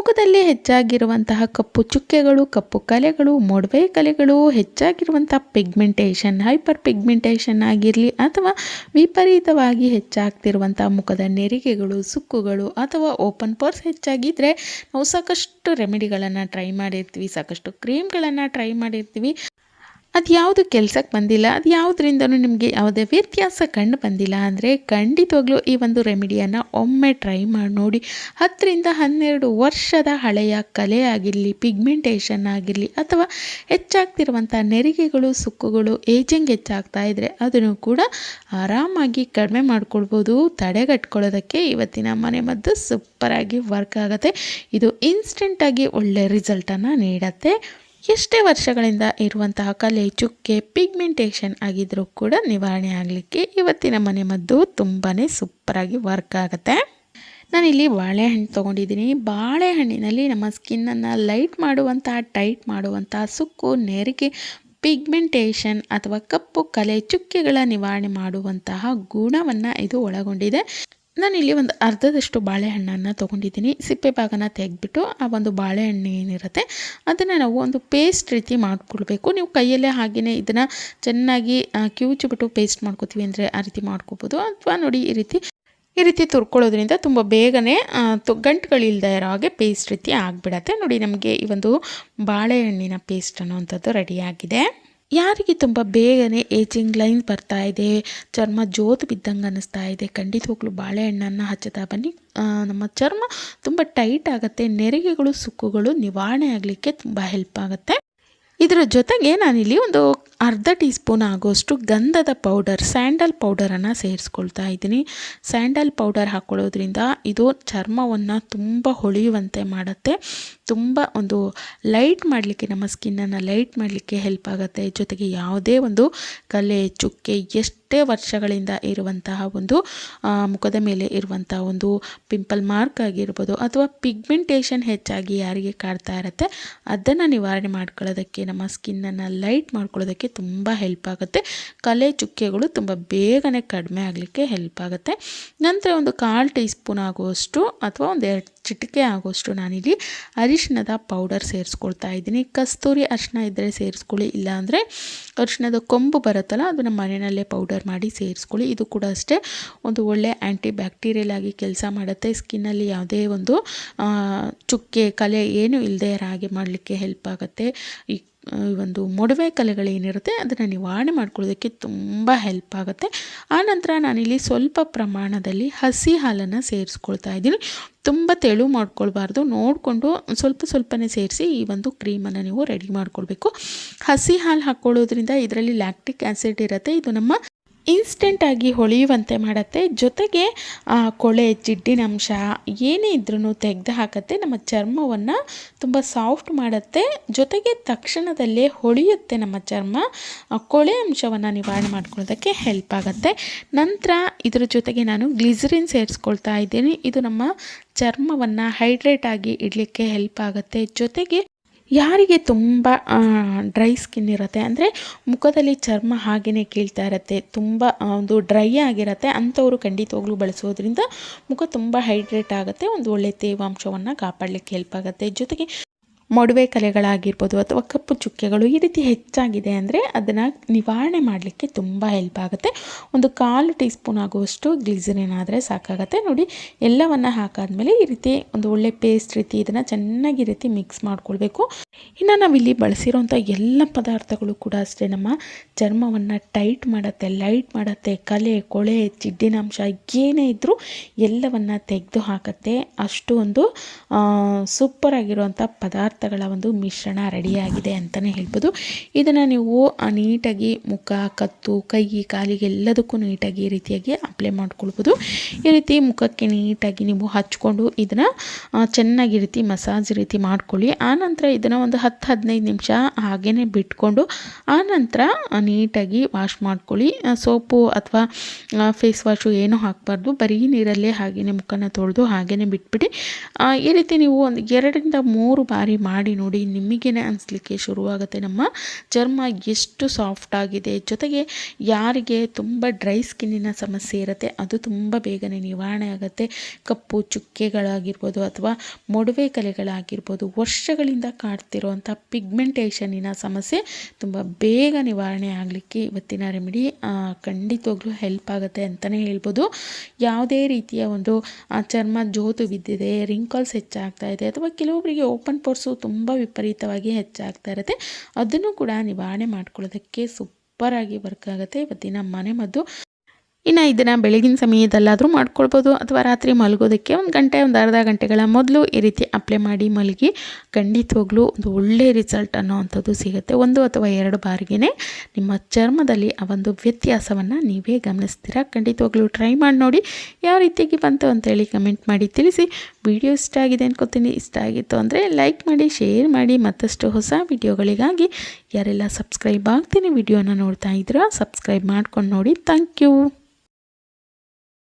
ಮುಖದಲ್ಲಿ ಹೆಚ್ಚಾಗಿರುವಂತಹ ಕಪ್ಪು ಚುಕ್ಕೆಗಳು, ಕಪ್ಪು ಕಲೆಗಳು, ಮೊಡವೆ ಕಲೆಗಳು ಹೆಚ್ಚಾಗಿರುವಂಥ ಪಿಗ್ಮೆಂಟೇಷನ್ ಹೈಪರ್ ಪಿಗ್ಮೆಂಟೇಷನ್ ಆಗಿರಲಿ ಅಥವಾ ವಿಪರೀತವಾಗಿ ಹೆಚ್ಚಾಗ್ತಿರುವಂಥ ಮುಖದ ನೆರಿಗೆಗಳು, ಸುಕ್ಕುಗಳು ಅಥವಾ ಓಪನ್ ಪೋರ್ಸ್ ಹೆಚ್ಚಾಗಿದ್ದರೆ ನಾವು ಸಾಕಷ್ಟು ರೆಮಿಡಿಗಳನ್ನು ಟ್ರೈ ಮಾಡಿರ್ತೀವಿ, ಸಾಕಷ್ಟು ಕ್ರೀಮ್ಗಳನ್ನು ಟ್ರೈ ಮಾಡಿರ್ತೀವಿ. ಅದು ಯಾವುದು ಕೆಲ್ಸಕ್ಕೆ ಬಂದಿಲ್ಲ, ಅದು ಯಾವುದರಿಂದನೂ ನಿಮಗೆ ಯಾವುದೇ ವ್ಯತ್ಯಾಸ ಕಂಡು ಬಂದಿಲ್ಲ ಅಂದರೆ ಖಂಡಿತವಾಗ್ಲೂ ಈ ಒಂದು ರೆಮಿಡಿಯನ್ನು ಒಮ್ಮೆ ಟ್ರೈ ಮಾಡಿ ನೋಡಿ. ಹತ್ತರಿಂದ ಹನ್ನೆರಡು ವರ್ಷದ ಹಳೆಯ ಕಲೆ ಆಗಿರಲಿ, ಪಿಗ್ಮೆಂಟೇಷನ್ ಆಗಿರಲಿ, ಅಥವಾ ಹೆಚ್ಚಾಗ್ತಿರುವಂಥ ನೆರಿಗೆಗಳು, ಸುಕ್ಕುಗಳು ಏಜಿಂಗ್ ಹೆಚ್ಚಾಗ್ತಾ ಇದ್ದರೆ ಅದನ್ನು ಕೂಡ ಆರಾಮಾಗಿ ಕಡಿಮೆ ಮಾಡ್ಕೊಳ್ಬೋದು. ತಡೆಗಟ್ಕೊಳ್ಳೋದಕ್ಕೆ ಇವತ್ತಿನ ಮನೆಮದ್ದು ಸೂಪರಾಗಿ ವರ್ಕ್ ಆಗುತ್ತೆ. ಇದು ಇನ್ಸ್ಟೆಂಟಾಗಿ ಒಳ್ಳೆ ರಿಸಲ್ಟನ್ನು ನೀಡುತ್ತೆ. ಎಷ್ಟೇ ವರ್ಷಗಳಿಂದ ಇರುವಂತಹ ಕಲೆ, ಚುಕ್ಕೆ ಪಿಗ್ಮೆಂಟೇಷನ್ ಆಗಿದ್ರೂ ಕೂಡ ನಿವಾರಣೆ ಆಗಲಿಕ್ಕೆ ಇವತ್ತಿನ ಮನೆ ಮದ್ದು ತುಂಬಾ ಸೂಪರಾಗಿ ವರ್ಕ್ ಆಗುತ್ತೆ. ನಾನಿಲ್ಲಿ ಬಾಳೆಹಣ್ಣು ತೊಗೊಂಡಿದ್ದೀನಿ. ಬಾಳೆಹಣ್ಣಿನಲ್ಲಿ ನಮ್ಮ ಸ್ಕಿನ್ನನ್ನು ಲೈಟ್ ಮಾಡುವಂಥ ಟೈಟ್ ಮಾಡುವಂಥ ಸುಕ್ಕು, ನೆರಿಗೆ ಪಿಗ್ಮೆಂಟೇಷನ್ ಅಥವಾ ಕಪ್ಪು ಕಲೆ, ಚುಕ್ಕೆಗಳ ನಿವಾರಣೆ ಮಾಡುವಂತಹ ಗುಣವನ್ನು ಇದು ಒಳಗೊಂಡಿದೆ. ನಾನಿಲ್ಲಿ ಒಂದು ಅರ್ಧದಷ್ಟು ಬಾಳೆಹಣ್ಣನ್ನು ತೊಗೊಂಡಿದ್ದೀನಿ. ಸಿಪ್ಪೆ ಭಾಗನ ತೆಗೆದ್ಬಿಟ್ಟು ಆ ಒಂದು ಬಾಳೆಹಣ್ಣು ಏನಿರುತ್ತೆ ಅದನ್ನು ನಾವು ಒಂದು ಪೇಸ್ಟ್ ರೀತಿ ಮಾಡ್ಕೊಳ್ಬೇಕು. ನೀವು ಕೈಯಲ್ಲೇ ಹಾಗೆಯೇ ಇದನ್ನು ಚೆನ್ನಾಗಿ ಕಿವುಚಿಬಿಟ್ಟು ಪೇಸ್ಟ್ ಮಾಡ್ಕೋತೀವಿ ಅಂದರೆ ಆ ರೀತಿ ಮಾಡ್ಕೋಬೋದು. ಅಥವಾ ನೋಡಿ ಈ ರೀತಿ ಈ ರೀತಿ ತುರ್ಕೊಳ್ಳೋದ್ರಿಂದ ತುಂಬ ಬೇಗನೆ ಗಂಟುಗಳಿಲ್ಲದೆ ಇರೋ ಹಾಗೆ ಪೇಸ್ಟ್ ರೀತಿ ಆಗಿಬಿಡತ್ತೆ. ನೋಡಿ ನಮಗೆ ಈ ಒಂದು ಬಾಳೆಹಣ್ಣಿನ ಪೇಸ್ಟ್ ಅನ್ನೋವಂಥದ್ದು ರೆಡಿಯಾಗಿದೆ ಯಾರಿಗೆ ತುಂಬ ಬೇಗನೆ ಏಜಿಂಗ್ ಲೈನ್ ಬರ್ತಾ ಇದೆ, ಚರ್ಮ ಜೋತು ಬಿದ್ದಂಗೆ ಅನ್ನಿಸ್ತಾ ಇದೆ. ಖಂಡಿತವಾಗ್ಲೂ ಬಾಳೆಹಣ್ಣನ್ನು ಹಚ್ಚುತ್ತಾ ಬನ್ನಿ. ನಮ್ಮ ಚರ್ಮ ತುಂಬ ಟೈಟ್ ಆಗುತ್ತೆ. ನೆರಿಗೆಗಳು, ಸುಕ್ಕುಗಳು ನಿವಾರಣೆ ಆಗಲಿಕ್ಕೆ ತುಂಬ ಹೆಲ್ಪ್ ಆಗುತ್ತೆ. ಇದರ ಜೊತೆಗೆ ನಾನಿಲ್ಲಿ ಒಂದು ಅರ್ಧ ಟೀ ಸ್ಪೂನ್ ಆಗೋಷ್ಟು ಗಂಧದ ಪೌಡರ್, ಸ್ಯಾಂಡಲ್ ಪೌಡರನ್ನು ಸೇರಿಸ್ಕೊಳ್ತಾ ಇದ್ದೀನಿ. ಸ್ಯಾಂಡಲ್ ಪೌಡರ್ ಹಾಕ್ಕೊಳ್ಳೋದ್ರಿಂದ ಇದು ಚರ್ಮವನ್ನು ತುಂಬ ಹೊಳೆಯುವಂತೆ ಮಾಡುತ್ತೆ. ತುಂಬ ಒಂದು ಲೈಟ್ ಮಾಡಲಿಕ್ಕೆ, ನಮ್ಮ ಸ್ಕಿನ್ನನ್ನು ಲೈಟ್ ಮಾಡಲಿಕ್ಕೆ ಹೆಲ್ಪ್ ಆಗುತ್ತೆ. ಜೊತೆಗೆ ಯಾವುದೇ ಒಂದು ಕಲೆ, ಚುಕ್ಕೆ, ಎಷ್ಟೇ ವರ್ಷಗಳಿಂದ ಇರುವಂತಹ ಒಂದು ಮುಖದ ಮೇಲೆ ಇರುವಂತಹ ಒಂದು ಪಿಂಪಲ್ ಮಾರ್ಕ್ ಆಗಿರ್ಬೋದು ಅಥವಾ ಪಿಗ್ಮೆಂಟೇಷನ್ ಹೆಚ್ಚಾಗಿ ಯಾರಿಗೆ ಕಾಡ್ತಾ ಇರುತ್ತೆ, ಅದನ್ನು ನಿವಾರಣೆ ಮಾಡ್ಕೊಳ್ಳೋದಕ್ಕೆ, ನಮ್ಮ ಸ್ಕಿನ್ನನ್ನು ಲೈಟ್ ಮಾಡ್ಕೊಳ್ಳೋದಕ್ಕೆ ತುಂಬ ಹೆಲ್ಪ್ ಆಗುತ್ತೆ. ಕಲೆ ಚುಕ್ಕೆಗಳು ತುಂಬ ಬೇಗನೆ ಕಡಿಮೆ ಆಗಲಿಕ್ಕೆ ಹೆಲ್ಪ್ ಆಗುತ್ತೆ. ನಂತರ ಒಂದು ಕಾಲು ಟೀ ಸ್ಪೂನ್ ಆಗುವಷ್ಟು ಅಥವಾ ಒಂದು ಎರಡು ಚಿಟಿಕೆ ಆಗುವಷ್ಟು ನಾನಿಲ್ಲಿ ಅರಿಶಿಣದ ಪೌಡರ್ ಸೇರಿಸ್ಕೊಳ್ತಾ ಇದ್ದೀನಿ. ಕಸ್ತೂರಿ ಅರಿಶಿನ ಇದ್ದರೆ ಸೇರಿಸ್ಕೊಳ್ಳಿ, ಇಲ್ಲಾಂದರೆ ಅರಿಶಿಣದ ಕೊಂಬು ಬರುತ್ತಲ್ಲ, ಅದನ್ನು ಮನೆಯಲ್ಲೇ ಪೌಡರ್ ಮಾಡಿ ಸೇರಿಸ್ಕೊಳ್ಳಿ. ಇದು ಕೂಡ ಅಷ್ಟೇ ಒಂದು ಒಳ್ಳೆ ಆ್ಯಂಟಿ ಬ್ಯಾಕ್ಟೀರಿಯಲ್ ಆಗಿ ಕೆಲಸ ಮಾಡುತ್ತೆ. ಸ್ಕಿನ್ನಲ್ಲಿ ಯಾವುದೇ ಒಂದು ಚುಕ್ಕೆ, ಕಲೆ ಏನು ಇಲ್ಲದೆ ಹಾಗೆ ಮಾಡಲಿಕ್ಕೆ ಹೆಲ್ಪ್ ಆಗುತ್ತೆ. ಈ ಒಂದು ಮೊಡವೆ ಕಲೆಗಳೇನಿರುತ್ತೆ ಅದನ್ನು ನಿವಾರಣೆ ಮಾಡ್ಕೊಳ್ಳೋದಕ್ಕೆ ತುಂಬ ಹೆಲ್ಪ್ ಆಗುತ್ತೆ. ಆನಂತರ ನಾನಿಲ್ಲಿ ಸ್ವಲ್ಪ ಪ್ರಮಾಣದಲ್ಲಿ ಹಸಿ ಹಾಲನ್ನು ಸೇರಿಸ್ಕೊಳ್ತಾ ಇದ್ದೀನಿ. ತುಂಬ ತೆಳು ಮಾಡ್ಕೊಳ್ಬಾರ್ದು. ನೋಡಿಕೊಂಡು ಸ್ವಲ್ಪ ಸ್ವಲ್ಪನೇ ಸೇರಿಸಿ ಈ ಒಂದು ಕ್ರೀಮನ್ನು ನೀವು ರೆಡಿ ಮಾಡ್ಕೊಳ್ಬೇಕು. ಹಸಿ ಹಾಲು ಹಾಕ್ಕೊಳ್ಳೋದ್ರಿಂದ ಇದರಲ್ಲಿ ಲ್ಯಾಕ್ಟಿಕ್ ಆ್ಯಸಿಡ್ ಇರುತ್ತೆ. ಇದು ನಮ್ಮ ಇನ್ಸ್ಟೆಂಟಾಗಿ ಹೊಳೆಯುವಂತೆ ಮಾಡುತ್ತೆ. ಜೊತೆಗೆ ಕೊಳೆ ಜಿಡ್ಡಿನಂಶ ಏನೇ ಇದ್ರೂ ತೆಗೆದು ಹಾಕತ್ತೆ. ನಮ್ಮ ಚರ್ಮವನ್ನು ತುಂಬ ಸಾಫ್ಟ್ ಮಾಡುತ್ತೆ. ಜೊತೆಗೆ ತಕ್ಷಣದಲ್ಲೇ ಹೊಳೆಯುತ್ತೆ ನಮ್ಮ ಚರ್ಮ. ಕೊಳೆ ಅಂಶವನ್ನು ನಿವಾರಣೆ ಮಾಡ್ಕೊಳ್ಳೋದಕ್ಕೆ ಹೆಲ್ಪ್ ಆಗುತ್ತೆ. ನಂತರ ಇದರ ಜೊತೆಗೆ ನಾನು ಗ್ಲಿಸರಿನ್ ಸೇರಿಸ್ಕೊಳ್ತಾ ಇದ್ದೀನಿ. ಇದು ನಮ್ಮ ಚರ್ಮವನ್ನು ಹೈಡ್ರೇಟ್ ಆಗಿ ಇಡಲಿಕ್ಕೆ ಹೆಲ್ಪ್ ಆಗುತ್ತೆ. ಜೊತೆಗೆ ಯಾರಿಗೆ ತುಂಬ ಡ್ರೈ ಸ್ಕಿನ್ ಇರುತ್ತೆ? ಅಂದರೆ ಮುಖದಲ್ಲಿ ಚರ್ಮ ಹಾಗೆಯೇ ಕೀಳ್ತಾ ಇರುತ್ತೆ. ತುಂಬ ಒಂದು ಡ್ರೈ ಆಗಿರುತ್ತೆ. ಅಂಥವರು ಖಂಡಿತವಾಗ್ಲೂ ಬಳಸೋದ್ರಿಂದ ಮುಖ ತುಂಬ ಹೈಡ್ರೇಟ್ ಆಗುತ್ತೆ. ಒಂದು ಒಳ್ಳೆ ತೇವಾಂಶವನ್ನು ಕಾಪಾಡಲಿಕ್ಕೆ ಹೆಲ್ಪ್ ಆಗುತ್ತೆ. ಜೊತೆಗೆ ಮೊಡವೆ ಕಲೆಗಳಾಗಿರ್ಬೋದು ಅಥವಾ ಕಪ್ಪು ಚುಕ್ಕೆಗಳು ಈ ರೀತಿ ಹೆಚ್ಚಾಗಿದೆ ಅಂದರೆ ಅದನ್ನು ನಿವಾರಣೆ ಮಾಡಲಿಕ್ಕೆ ತುಂಬ ಹೆಲ್ಪ್ ಆಗುತ್ತೆ. ಒಂದು ಕಾಲು ಟೀ ಸ್ಪೂನ್ ಆಗುವಷ್ಟು ಗ್ಲಿಸರಿನ್ ಆದರೆ ಸಾಕಾಗುತ್ತೆ. ನೋಡಿ, ಎಲ್ಲವನ್ನು ಹಾಕಾದ್ಮೇಲೆ ಈ ರೀತಿ ಒಂದು ಒಳ್ಳೆ ಪೇಸ್ಟ್ ರೀತಿ ಇದನ್ನು ಚೆನ್ನಾಗಿ ರೀತಿ ಮಿಕ್ಸ್ ಮಾಡ್ಕೊಳ್ಬೇಕು. ಇನ್ನು ನಾವಿಲ್ಲಿ ಬಳಸಿರೋಂಥ ಎಲ್ಲ ಪದಾರ್ಥಗಳು ಕೂಡ ಅಷ್ಟೇ. ನಮ್ಮ ಚರ್ಮವನ್ನು ಟೈಟ್ ಮಾಡುತ್ತೆ ಲೈಟ್ ಮಾಡುತ್ತೆ. ಕಲೆ, ಕೊಳೆ, ಚಿಡ್ಡಿನಾಂಶ ಏನೇ ಇದ್ದರೂ ಎಲ್ಲವನ್ನು ತೆಗೆದು ಹಾಕುತ್ತೆ. ಅಷ್ಟು ಒಂದು ಸೂಪರ್ ಆಗಿರುವಂಥ ಪದಾರ್ಥ ಪದಾರ್ಥಗಳ ಒಂದು ಮಿಶ್ರಣ ರೆಡಿಯಾಗಿದೆ ಅಂತಲೇ ಹೇಳ್ಬೋದು. ಇದನ್ನು ನೀವು ನೀಟಾಗಿ ಮುಖ, ಕತ್ತು, ಕೈ ಕಾಲಿಗೆ ಎಲ್ಲದಕ್ಕೂ ನೀಟಾಗಿ ಈ ರೀತಿಯಾಗಿ ಅಪ್ಲೈ ಮಾಡ್ಕೊಳ್ಬೋದು. ಈ ರೀತಿ ಮುಖಕ್ಕೆ ನೀಟಾಗಿ ನೀವು ಹಚ್ಕೊಂಡು ಇದನ್ನು ಚೆನ್ನಾಗಿ ರೀತಿ ಮಸಾಜ್ ರೀತಿ ಮಾಡ್ಕೊಳ್ಳಿ. ಆನಂತರ ಇದನ್ನು ಒಂದು ಹತ್ತು, ಹದಿನೈದು ನಿಮಿಷ ಹಾಗೇ ಬಿಟ್ಕೊಂಡು ಆನಂತರ ನೀಟಾಗಿ ವಾಶ್ ಮಾಡ್ಕೊಳ್ಳಿ. ಸೋಪು ಅಥವಾ ಫೇಸ್ ವಾಶು ಏನೂ ಹಾಕಬಾರ್ದು. ಬರೀ ನೀರಲ್ಲೇ ಹಾಗೆಯೇ ಮುಖನ ತೊಳೆದು ಹಾಗೆಯೇ ಬಿಟ್ಬಿಡಿ. ಈ ರೀತಿ ನೀವು ಒಂದು ಎರಡರಿಂದ ಮೂರು ಬಾರಿ ಮಾಡಿ ನೋಡಿ ನಿಮಗೇನೆ ಅನಿಸ್ಲಿಕ್ಕೆ ಶುರುವಾಗುತ್ತೆ ನಮ್ಮ ಚರ್ಮ ಎಷ್ಟು ಸಾಫ್ಟ್ ಆಗಿದೆ. ಜೊತೆಗೆ ಯಾರಿಗೆ ತುಂಬ ಡ್ರೈ ಸ್ಕಿನ್ನಿನ ಸಮಸ್ಯೆ ಇರುತ್ತೆ, ಅದು ತುಂಬ ಬೇಗನೆ ನಿವಾರಣೆ ಆಗುತ್ತೆ. ಕಪ್ಪು ಚುಕ್ಕೆಗಳಾಗಿರ್ಬೋದು ಅಥವಾ ಮೊಡವೆ ಕಲೆಗಳಾಗಿರ್ಬೋದು, ವರ್ಷಗಳಿಂದ ಕಾಡ್ತಿರುವಂಥ ಪಿಗ್ಮೆಂಟೇಷನ್ನಿನ ಸಮಸ್ಯೆ ತುಂಬ ಬೇಗ ನಿವಾರಣೆ ಆಗಲಿಕ್ಕೆ ಇವತ್ತಿನ ರೆಮಿಡಿ ಖಂಡಿತವಾಗ್ಲೂ ಹೆಲ್ಪ್ ಆಗುತ್ತೆ ಅಂತಲೇ ಹೇಳ್ಬೋದು. ಯಾವುದೇ ರೀತಿಯ ಒಂದು ಚರ್ಮ ಜೋತು ಬಿದ್ದಿದೆ ರಿಂಕಲ್ಸ್ ಹೆಚ್ಚಾಗ್ತಾ ಇದೆ, ಅಥವಾ ಕೆಲವೊಬ್ಬರಿಗೆ ಓಪನ್ ಪೋರ್ಸು ತುಂಬ ವಿಪರೀತವಾಗಿ ಹೆಚ್ಚಾಗ್ತಾ ಇರುತ್ತೆ. ಅದನ್ನು ಕೂಡ ನಿವಾರಣೆ ಮಾಡ್ಕೊಳ್ಳೋದಕ್ಕೆ ಸೂಪರಾಗಿ ವರ್ಕ್ ಆಗುತ್ತೆ. ಇವತ್ತಿನ ಮನೆಮದ್ದು ಇನ್ನು ಇದನ್ನು ಬೆಳಗಿನ ಸಮಯದಲ್ಲಾದರೂ ಮಾಡ್ಕೊಳ್ಬೋದು. ಅಥವಾ ರಾತ್ರಿ ಮಲಗೋದಕ್ಕೆ ಒಂದು ಗಂಟೆ, ಒಂದು ಅರ್ಧ ಗಂಟೆಗಳ ಮೊದಲು ಈ ರೀತಿ ಅಪ್ಲೈ ಮಾಡಿ ಮಲಗಿ ಖಂಡಿತವಾಗ್ಲೂ ಒಂದು ಒಳ್ಳೆ ರಿಸಲ್ಟ್ ಅನ್ನೋವಂಥದ್ದು ಸಿಗುತ್ತೆ. ಒಂದು ಅಥವಾ ಎರಡು ಬಾರಿಗೆ ನಿಮ್ಮ ಚರ್ಮದಲ್ಲಿ ಆ ಒಂದು ವ್ಯತ್ಯಾಸವನ್ನು ನೀವೇ ಗಮನಿಸ್ತೀರಾ? ಖಂಡಿತವಾಗ್ಲೂ ಟ್ರೈ ಮಾಡಿ ನೋಡಿ ಯಾವ ರೀತಿಯಾಗಿ ಬಂತು ಅಂತೇಳಿ ಕಮೆಂಟ್ ಮಾಡಿ ತಿಳಿಸಿ. ವಿಡಿಯೋ ಇಷ್ಟ ಆಗಿದೆ ಅನ್ಕೋತೀನಿ. ಇಷ್ಟ ಆಗಿತ್ತು ಅಂದರೆ ಲೈಕ್ ಮಾಡಿ ಶೇರ್ ಮಾಡಿ. ಮತ್ತಷ್ಟು ಹೊಸ ವಿಡಿಯೋಗಳಿಗಾಗಿ ಯಾರೆಲ್ಲ ಸಬ್ಸ್ಕ್ರೈಬ್ ಆಗ್ತೀನಿ ವಿಡಿಯೋನ ನೋಡ್ತಾ ಇದ್ದೀರಾ ಸಬ್ಸ್ಕ್ರೈಬ್ ಮಾಡ್ಕೊಂಡು ನೋಡಿ. Thank you